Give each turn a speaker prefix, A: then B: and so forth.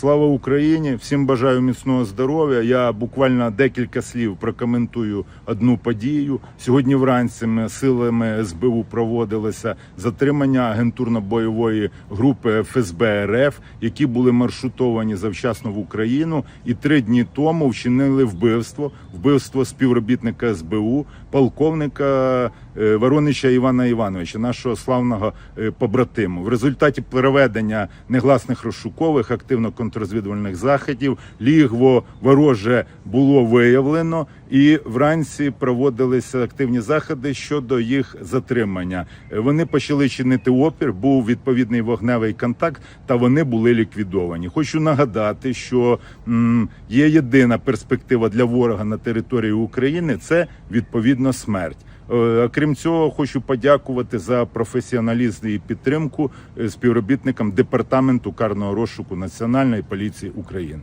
A: Слава Україні! Всім бажаю міцного здоров'я. Я буквально декілька слів прокоментую одну подію. Сьогодні вранці ми силами СБУ проводилося затримання агентурно-бойової групи ФСБ РФ, які були маршрутовані завчасно в Україну, і три дні тому вчинили вбивство, вбивство співробітника СБУ, полковника е, Воронича Івана Івановича, нашого славного е, побратиму. В результаті проведення негласних розшукових активно контррозвідувальних заходів лігво вороже було виявлено, і вранці проводилися активні заходи щодо їх затримання. Е, Вони почали чинити опір, був відповідний вогневий контакт, та вони були ліквідовані. Хочу нагадати, що є єдина перспектива для ворога на території України це відповідно смерть. Е, Окрім цього, хочу подякувати за професіоналізм і підтримку е, співробітникам департаменту карного розшуку Національної поліції України.